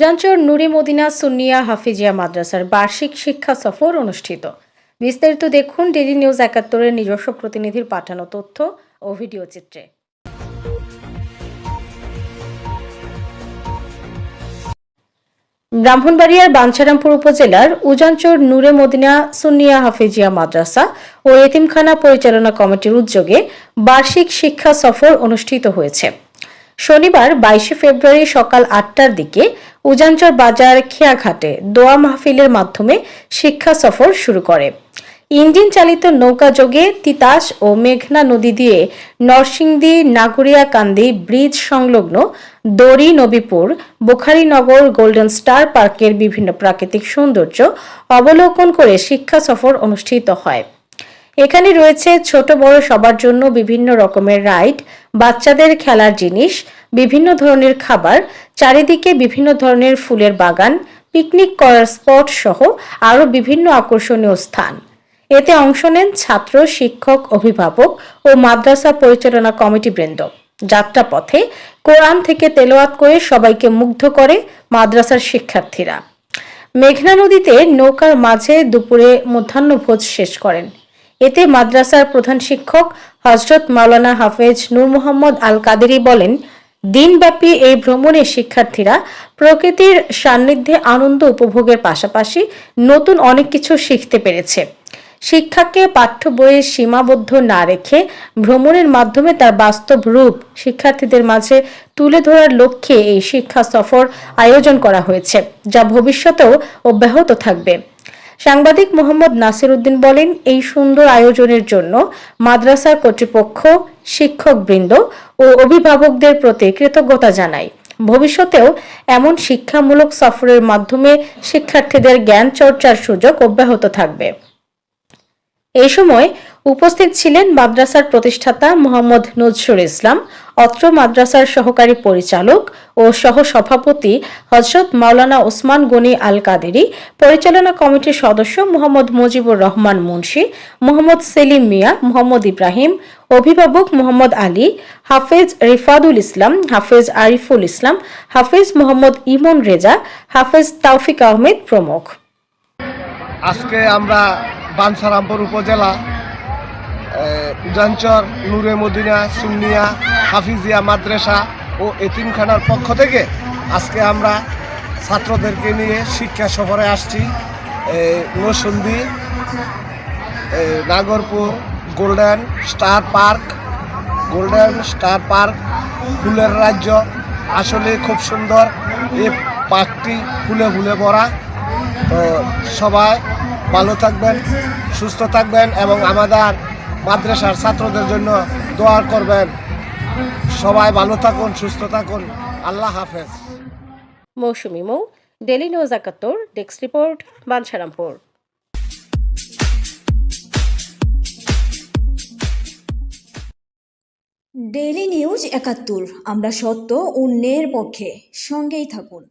জাঞ্চর নুরে মদিনা সুন্নিয়া হাফিজিয়া মাদ্রাসার বার্ষিক শিক্ষা সফর অনুষ্ঠিত। বিস্তারিত দেখুন ডেলি নিউজ একাত্তরের নিজস্ব প্রতিনিধির পাঠানো তথ্য ও ভিডিও চিত্রে। ব্রাহ্মণবাড়িয়ার বাঞ্ছারামপুর উপজেলার উজানচর নূরে মদিনা সুন্নিয়া হাফিজিয়া মাদ্রাসা ও এতিমখানা পরিচালনা কমিটির উদ্যোগে বার্ষিক শিক্ষা সফর অনুষ্ঠিত হয়েছে। শনিবার বাইশে ফেব্রুয়ারি সকাল আটটার দিকে উজানচর বাজার খেয়াঘাটে দোয়া মাহফিলের মাধ্যমে শিক্ষা সফর শুরু করে। ইঞ্জিন চালিত নৌকা যোগে তিতাস ও মেঘনা নদী দিয়ে নরসিংদী, নাগুরিয়াকান্দি ব্রিজ সংলগ্ন দড়ি নবীপুর, বোখারীনগর গোল্ডেন স্টার পার্কের বিভিন্ন প্রাকৃতিক সৌন্দর্য অবলোকন করে শিক্ষা সফর অনুষ্ঠিত হয়। এখানে রয়েছে ছোট বড় সবার জন্য বিভিন্ন রকমের রাইড, বাচ্চাদের খেলার জিনিস বিভিন্ন ধরনের খাবার, চারিদিকে বিভিন্ন ধরনের ফুলের বাগান, পিকনিক করার স্পট সহ আরও বিভিন্ন আকর্ষণীয় স্থান। এতে অংশ নেন ছাত্র, শিক্ষক, অভিভাবক ও মাদ্রাসা পরিচালনা কমিটি বৃন্দ। যাত্রাপথে কোরআন থেকে তেলাওয়াত করে সবাইকে মুগ্ধ করে মাদ্রাসার শিক্ষার্থীরা। মেঘনা নদীতে নৌকার মাঝে দুপুরে মধ্যাহ্নভোজ শেষ করেন। এতে মাদ্রাসার প্রধান শিক্ষক হজরত মাওলানা হাফেজ নূর মোহাম্মদ আল কাদেরি বলেন দিনব্যাপী এই ভ্রমণে শিক্ষার্থীরা প্রকৃতির সান্নিধ্যে আনন্দ উপভোগের পাশাপাশি নতুন অনেক কিছু শিখতে পেরেছে। শিক্ষাকে পাঠ্য বইয়ে সীমাবদ্ধ না রেখে ভ্রমণের মাধ্যমে তার বাস্তব রূপ শিক্ষার্থীদের মাঝে তুলে ধরার লক্ষ্যে এই শিক্ষা সফর আয়োজন করা হয়েছে, যা ভবিষ্যতেও অব্যাহত থাকবে। সাংবাদিক মোহাম্মদ নাসির উদ্দিন বলেন, এই সুন্দর আয়োজনের জন্য মাদ্রাসার কর্তৃপক্ষ, শিক্ষকবৃন্দ ও অভিভাবকদের প্রতি কৃতজ্ঞতা জানায় ভবিষ্যতেও এমন শিক্ষামূলক সফরের মাধ্যমে শিক্ষার্থীদের জ্ঞান চর্চার সুযোগ অব্যাহত থাকবে। এই সময় উপস্থিত ছিলেন মাদ্রাসার প্রতিষ্ঠাতা মোহাম্মদ নজরুল ইসলাম, অত্র মাদ্রাসার সহকারী পরিচালক ও সহ সভাপতি হজরত মাওলানা ওসমান গনি আল কাদেরি পরিচালনা কমিটির সদস্য মোহাম্মদ মুজিবুর রহমান মুন্সি, মোহাম্মদ সেলিম মিয়া, মোহাম্মদ ইব্রাহিম, অভিভাবক মোহাম্মদ আলী, হাফেজ রিফাদুল ইসলাম, হাফেজ আরিফুল ইসলাম, হাফেজ মোহাম্মদ ইমন রেজা, হাফেজ তাওফিক আহমেদ প্রমুখ। আজকে আমরা বানসারামপুর উপজেলা উজানচর নূরে মদিনা, সুন্নিয়া, হাফিজিয়া, মাদ্রাসা ও এতিমখানার পক্ষ থেকে আজকে আমরা ছাত্রদেরকে নিয়ে শিক্ষা সফরে আসছি। নসন্দি Nagarpur, golden star park, golden star park, ফুলের রাজ্য। আসলে খুব সুন্দর এই পার্কটি ফুলে ফুলে ভরা। তো সবাই ভালো থাকবেন, সুস্থ থাকবেন এবং আমাদের মাদ্রাসার ছাত্রদের জন্য দোয়া করবেন। সবাই ভালো থাকুন সুস্থ থাকুন। আল্লাহ হাফেজ। মৌসুমি মৌ ডেলি নিউজ একাত্তর desk report Banchharampur. Daily news একাত্তর আমরা সত্য অন্যের পক্ষে সঙ্গেই থাকুন।